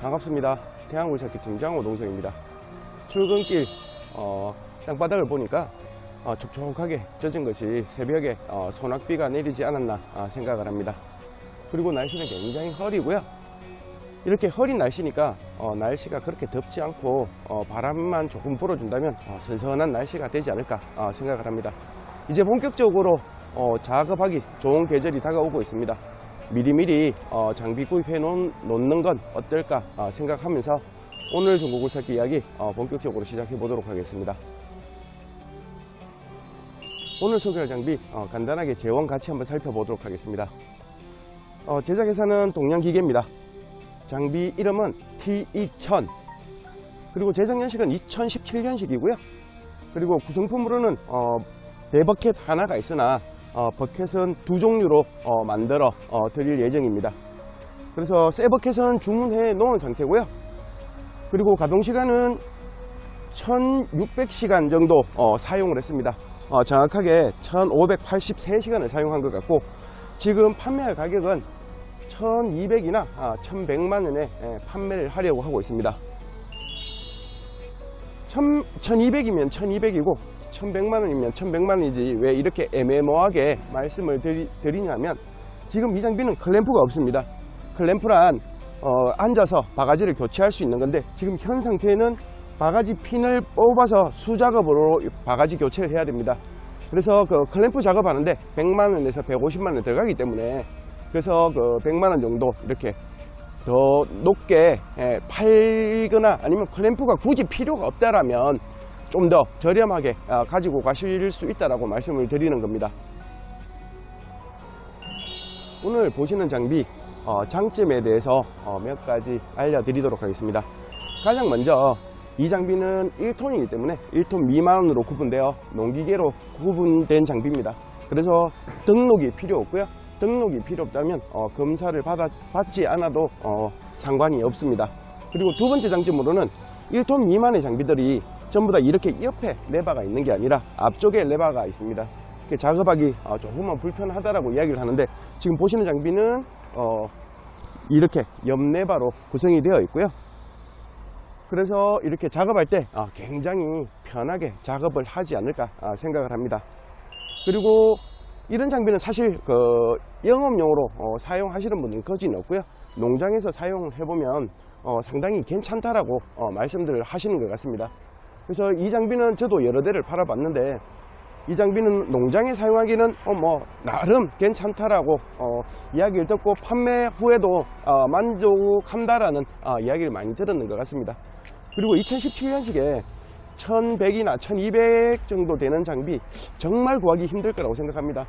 반갑습니다. 태양굴삭기 팀장 오동석입니다. 출근길 어, 땅바닥을 보니까 어, 촉촉하게 젖은 것이 새벽에 어, 소낙비가 내리지 않았나 아, 생각을 합니다. 그리고 날씨는 굉장히 흐리고요. 이렇게 흐린 날씨니까 어, 날씨가 그렇게 덥지 않고 어, 바람만 조금 불어준다면 어, 선선한 날씨가 되지 않을까 아, 생각을 합니다. 이제 본격적으로 어, 작업하기 좋은 계절이 다가오고 있습니다. 미리미리 어, 장비 구입해 놓- 놓는 건 어떨까 아, 생각하면서 오늘 중고구 살기 이야기 어, 본격적으로 시작해 보도록 하겠습니다. 오늘 소개할 장비 어, 간단하게 재원 같이 한번 살펴보도록 하겠습니다. 어, 제작회사는 동양기계입니다. 장비 이름은 T2000 그리고 제작 연식은 2017년식이고요. 그리고 구성품으로는 어, 대버켓 하나가 있으나 어, 버켓은 두 종류로 어, 만들어 어, 드릴 예정입니다. 그래서 새 버켓은 주문해 놓은 상태고요. 그리고 가동 시간은 1600시간 정도 어, 사용을 했습니다. 어, 정확하게 1583시간을 사용한 것 같고 지금 판매할 가격은 1200이나 1100만 원에 예, 판매를 하려고 하고 있습니다. 1200이면 1200이고 1100만 원이면 1100만 원이지 왜 이렇게 애매모호하게 말씀을 드리, 드리 냐면 지금 이 장비는 클램프가 없습니다. 클램프란 어, 앉아서 바가지를 교체할 수 있는 건데 지금 현 상태는 바가지 핀을 뽑아서 수작업으로 바가지 교체를 해야 됩니다. 그래서 그 클램프 작업하는데 100만 원에서 150만 원 들어가기 때문에 그래서 그 100만 원 정도 이렇게 더 높게 예, 팔거나 아니면 클램프가 굳이 필요가 없다라면 좀 더 저렴하게 아, 가지고 가실 수 있다라고 말씀을 드리는 겁니다. 오늘 보시는 장비 어, 장점에 대해서 어, 몇 가지 알려드리도록 하겠습니다. 가장 먼저 이 장비는 1톤이기 때문에 1톤 미만으로 구분되어 농기계로 구분된 장비입니다. 그래서 등록이 필요 없고요. 등록이 필요 없다면 어, 검사를 받아, 받지 않아도 어, 상관이 없습니다. 그리고 두 번째 장점으로는 1톤 미만의 장비들이 전부 다 이렇게 옆에 레바가 있는 게 아니라 앞쪽에 레바가 있습니다. 작업하기 어, 조금만 불편하다라고 이야기를 하는데 지금 보시는 장비는 어, 이렇게 옆레바로 구성이 되어 있고요. 그래서 이렇게 작업할 때 아, 굉장히 편하게 작업을 하지 않을까 아, 생각을 합니다. 그리고 이런 장비는 사실 그 영업용으로 어, 사용하시는 분들은 거진 없고요. 농장에서 사용을 해보면 어, 상당히 괜찮다라고 어, 말씀들을 하시는 것 같습니다. 그래서 이 장비는 저도 여러 대를 팔아봤는데 이 장비는 농장에 사용하기는 어, 뭐 나름 괜찮다라고 어, 이야기를 듣고 판매 후에도 어, 만족한다라는 어, 이야기를 많이 들었는 것 같습니다. 그리고 2017년식에 1100이나 1200 정도 되는 장비 정말 구하기 힘들 거라고 생각합니다.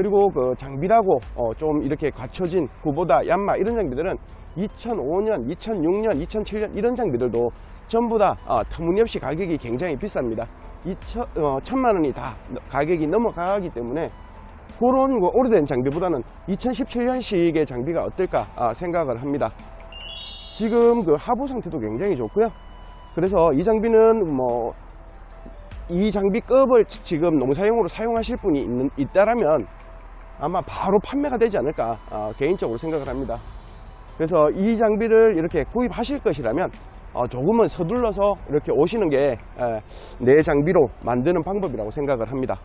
그리고 그 장비라고 어, 좀 이렇게 갖춰진 구보다 얀마 이런 장비들은 2005년, 2006년, 2007년 이런 장비들도 전부 다 어, 터무니없이 가격이 굉장히 비쌉니다. 2천, 어, 천만 원이 다 가격이 넘어가기 때문에 그런 거 오래된 장비보다는 2017년식의 장비가 어떨까 아, 생각을 합니다. 지금 그 하부 상태도 굉장히 좋고요. 그래서 이 장비는 뭐 이 장비급을 지- 지금 농사용으로 사용하실 분이 있는, 있다라면 아마 바로 판매가 되지 않을까 아, 개인적으로 생각을 합니다. 그래서 이 장비를 이렇게 구입하실 것이라면 어, 조금은 서둘러서 이렇게 오시는 게 내 장비로 만드는 방법이라고 생각을 합니다.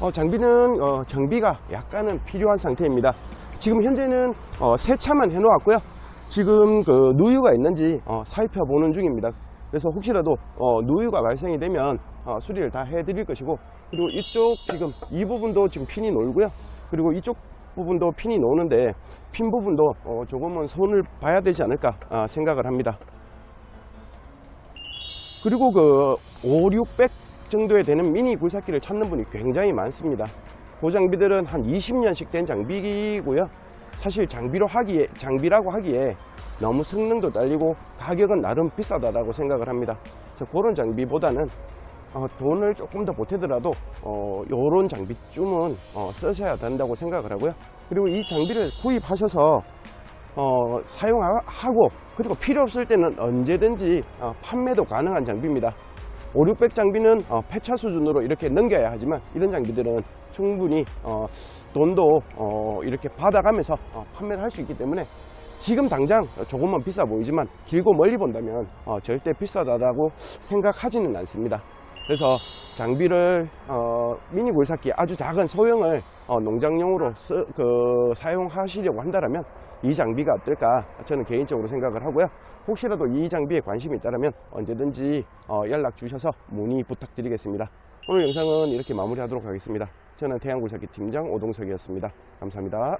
어, 장비는 어, 정비가 약간은 필요한 상태입니다. 지금 현재는 어, 세차만 해 놓았고요. 지금 그 누유가 있는지 어, 살펴보는 중입니다. 그래서 혹시라도 어, 누유가 발생이 되면 어, 수리를 다 해드릴 것이고 그리고 이쪽 지금 이 부분도 지금 핀이 놀고요. 그리고 이쪽 부분도 핀이 노는데 핀 부분도 어, 조금은 손을 봐야 되지 않을까 아, 생각을 합니다. 그리고 그 5, 600 정도에 되는 미니 굴삭기를 찾는 분이 굉장히 많습니다. 그 장비들은 한 20년씩 된 장비이고요. 사실 장비로 하기에 장비라고 하기에 너무 성능도 딸리고 가격은 나름 비싸다라고 생각을 합니다. 그래서 그런 장비보다는 어, 돈을 조금 더 보태더라도 어, 이런 장비쯤은 어, 쓰셔야 된다고 생각을 하고요. 그리고 이 장비를 구입하셔서 어, 사용하고 그리고 필요 없을 때는 언제든지 어, 판매도 가능한 장비입니다. 5, 600 장비는 어, 폐차 수준으로 이렇게 넘겨야 하지만 이런 장비들은 충분히 어, 돈도 어, 이렇게 받아가면서 어, 판매를 할 수 있기 때문에 지금 당장 조금만 비싸 보이지만 길고 멀리 본다면 어, 절대 비싸다고 생각하지는 않습니다. 그래서 장비를 어, 미니 굴삭기 아주 작은 소형을 어, 농장용으로 쓰- 그, 사용하시려고 한다면 이 장비가 어떨까 저는 개인적으로 생각을 하고요. 혹시라도 이 장비에 관심이 있다면 언제든지 어, 연락 주셔서 문의 부탁드리겠습니다. 오늘 영상은 이렇게 마무리하도록 하겠습니다. 저는 태양굴삭기 팀장 오동석이었습니다. 감사합니다.